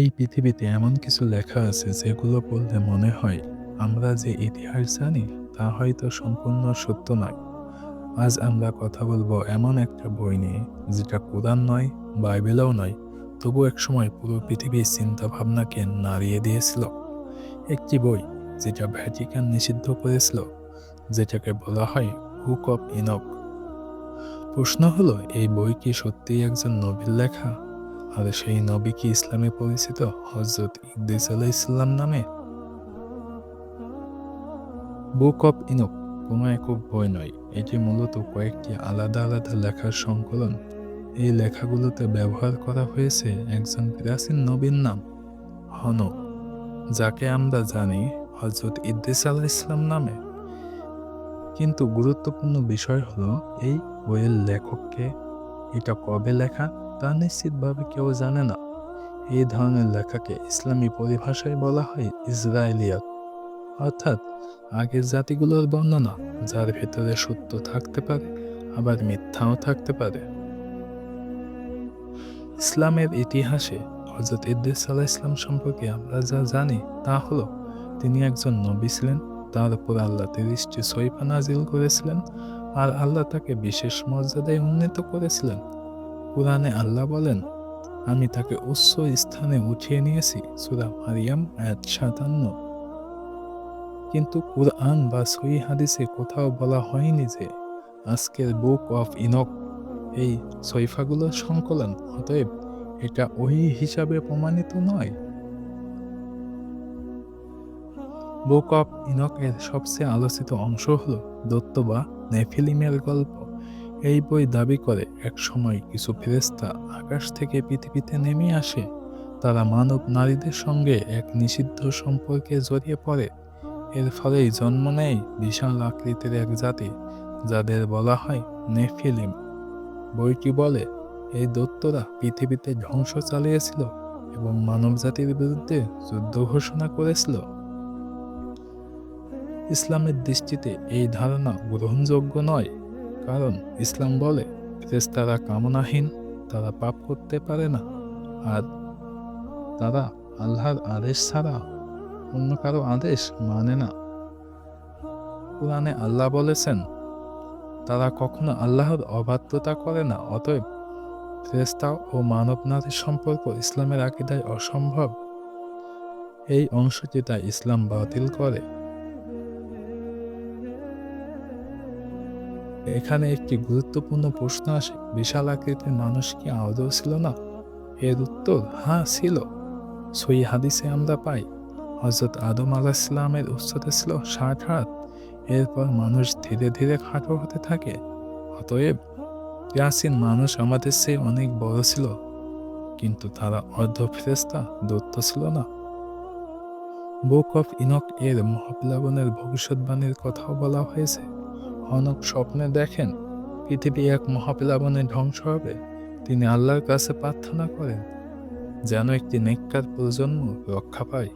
এই পৃথিবীতে এমন কিছু লেখা আছে যেগুলো পড়লে মনে হয় আমরা যে ইতিহাস জানি, তা হয়তো সম্পূর্ণ সত্য নয়। আজ আমরা কথা বলব এমন একটা বই নিয়ে, যেটা কোরআন নয়, বাইবেলও নয়, তবু একসময় পুরো পৃথিবীর চিন্তা ভাবনাকে নাড়িয়ে দিয়েছিল। একটি বই, যেটা ভ্যাটিকান নিষিদ্ধ করেছিল, যেটাকে বলা হয় হুক অফ ইনক প্রশ্ন হলো, এই বই কি সত্যিই একজন নবীর লেখা? আর সেই নবী কি ইসলামে পরিচিত? হজরত ইদ্দিস আলাহ ইসলাম নামে? বুক অফ ইনক কোনো একক বই নয়। এটি মূলত কয়েকটি আলাদা আলাদা লেখার সংকলন। এই লেখাগুলোতে ব্যবহার করা হয়েছে একজন প্রাচীন নবীর নাম, হনক, যাকে আমরা জানি হজরত ইদ্দিস আলাহ ইসলাম নামে। কিন্তু গুরুত্বপূর্ণ বিষয় হলো, এই বইয়ের লেখককে এটা কবে লেখা? তা নিশ্চিতভাবে কেউ জানে না। এই ধরনের লেখাকে ইসলামী পরিভাষায় বলা হয় ইসরায়েলিয়াত। অর্থাৎ আগের জাতিগুলোর বর্ণনা, যার ভেতরে সত্য থাকতে পারে, আবার মিথ্যাও থাকতে পারে। ইসলামের ইতিহাসে হজরত ইদ্দিস আলাহ ইসলাম সম্পর্কে আমরা যা জানি তা হলো, তিনি একজন নবী ছিলেন, তার উপর আল্লাহ তিরিশটি সৈফা নাজিল করেছিলেন, আর আল্লাহ তাকে বিশেষ মর্যাদায় উন্নীত করেছিলেন। কোরআনে আল্লাহ বলেন, আমি তাকে উচ্চ স্থানে উঠিয়ে নিয়েছি। সুরা মারিয়াম, আয়াত সাতান্ন। কিন্তু কুরআন বা সই হাদিসে কোথাও বলা হয়নি যে আজকের বুক অফ ইনক, এই সৈফাগুলোর সংকলন, অতএব এটা ওই হিসাবে প্রমাণিত নয়। বুক অফ ইনকের সবচেয়ে আলোচিত অংশ হল দত্ত বা নেফিলিমের গল্প। এই বই দাবি করে এক সময় কিছু ফেরেস্তা আকাশ থেকে পৃথিবীতে নেমে আসে। তারা মানব নারীদের সঙ্গে এক নিষিদ্ধ সম্পর্কে জড়িয়ে পড়ে। এর ফলেই জন্ম নেয় বিশাল আকৃতির এক জাতি, যাদের বলা হয় নেফিলিম। বইটি বলে, এই দত্তরা পৃথিবীতে ধ্বংস চালিয়েছিল এবং মানব জাতির বিরুদ্ধে যুদ্ধ ঘোষণা করেছিল। ইসলামের দৃষ্টিতে এই ধারণা গ্রহণযোগ্য নয়। কারণ ইসলাম বলে, ফেরেশতারা কামনাহীন, তারা পাপ করতে পারে না। আর তারা আল্লাহর আদেশ ছাড়া অন্য কারও আদেশ মানে না। কোরআনে আল্লাহ বলেছেন, তারা কখনো আল্লাহর অবাধ্যতা করে না, অতএব ফেরেস্তা ও মানব নারীর সম্পর্ক ইসলামের আকিদায় অসম্ভব। এই অংশটি তাই ইসলাম বাতিল করে। এখানে একটি গুরুত্বপূর্ণ প্রশ্ন আসে। বিশাল আকৃতির মানুষ কি আদৌ ছিল না? এর উত্তর হ্যাঁ ছিল। সই হাদিসে আমরা পাই হজরত আদম আলাহিসামের উচ্চতা ছিল ষাট হাত। এরপর মানুষ ধীরে ধীরে খাটো হতে থাকে। অতএব প্রাচীন মানুষ আমাদের চেয়ে অনেক বড় ছিল, কিন্তু তারা অর্ধ ফেরেস্তা দত্ত ছিল না। বুক অফ ইনক এর মহাপ্লাবনের ভবিষ্যৎবাণীর কথাও বলা হয়েছে। অনক স্বপ্নে দেখেন পৃথিবী এক মহাপ্লাবনে ধ্বংস হবে। তিনি আল্লাহর কাছে প্রার্থনা করেন, যেন একটি নেককার প্রজন্ম রক্ষা পায়।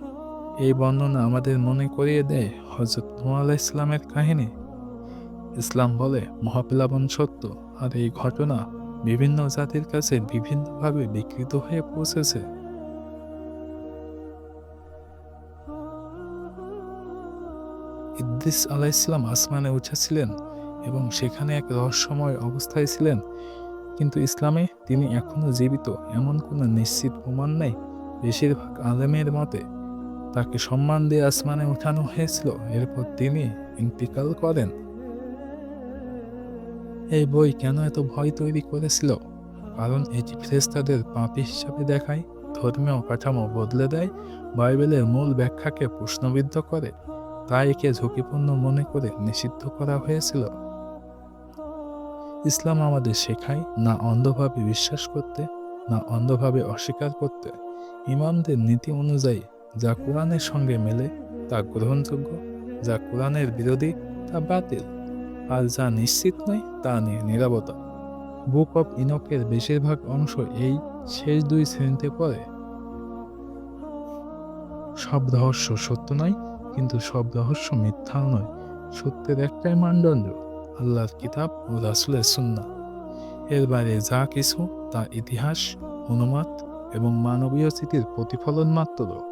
এই বর্ণনা আমাদের মনে করিয়ে দেয় হজরত নোয়া ইসলামের কাহিনী। ইসলাম বলে, মহাপ্লাবন সত্য, আর এই ঘটনা বিভিন্ন জাতির কাছে বিভিন্নভাবে বিকৃত হয়ে পৌঁছেছে। ইদ্দিস আলাহ ইসলাম আসমানে উঠেছিলেন এবং সেখানে এক রহস্যময় অবস্থায় ছিলেন। কিন্তু ইসলামে তিনি এখনও জীবিত, এমন কোনো নিশ্চিত প্রমাণ নেই। বেশিরভাগ আলেমের মতে, তাকে সম্মান দিয়ে আসমানে উঠানো হয়েছিল, এরপর তিনি ইন্তিকাল করেন। এই বই কেন এত ভয় তৈরি করেছিল? কারণ এটি ফ্রেস্তাদের পাপি হিসাবে দেখায়, ধর্মীয় কাঠামো বদলে দেয়, বাইবেলের মূল ব্যাখ্যাকে প্রশ্নবিদ্ধ করে। তাই একে ঝুঁকিপূর্ণ মনে করে নিষিদ্ধ করা হয়েছিল। ইসলাম আমাদের শেখায় না অন্ধভাবে বিশ্বাস করতে, না অন্ধভাবে অস্বীকার করতে। ইমামদের নীতি অনুযায়ী যা কোরআনের সঙ্গে মেলে, তা গ্রহণযোগ্য, যা কোরআনের বিরোধী, তা বাতিল। আর যা নিশ্চিত নয়, তা নিয়ে নিরাপত্তা। বুক অব ইনকের বেশিরভাগ অংশ এই শেষ দুই শ্রেণীতে পড়ে। সব রহস্য সত্য নয় কিন্তু সব রহস্য মিথ্যাও নয়। সত্যের একটাই মানদণ্ড, আল্লাহর কিতাব ও রাসুলের সুন্না এর বাইরে যা কিছু তা ইতিহাস অনুমাত এবং মানবীয় স্মৃতির প্রতিফলন মাত্র।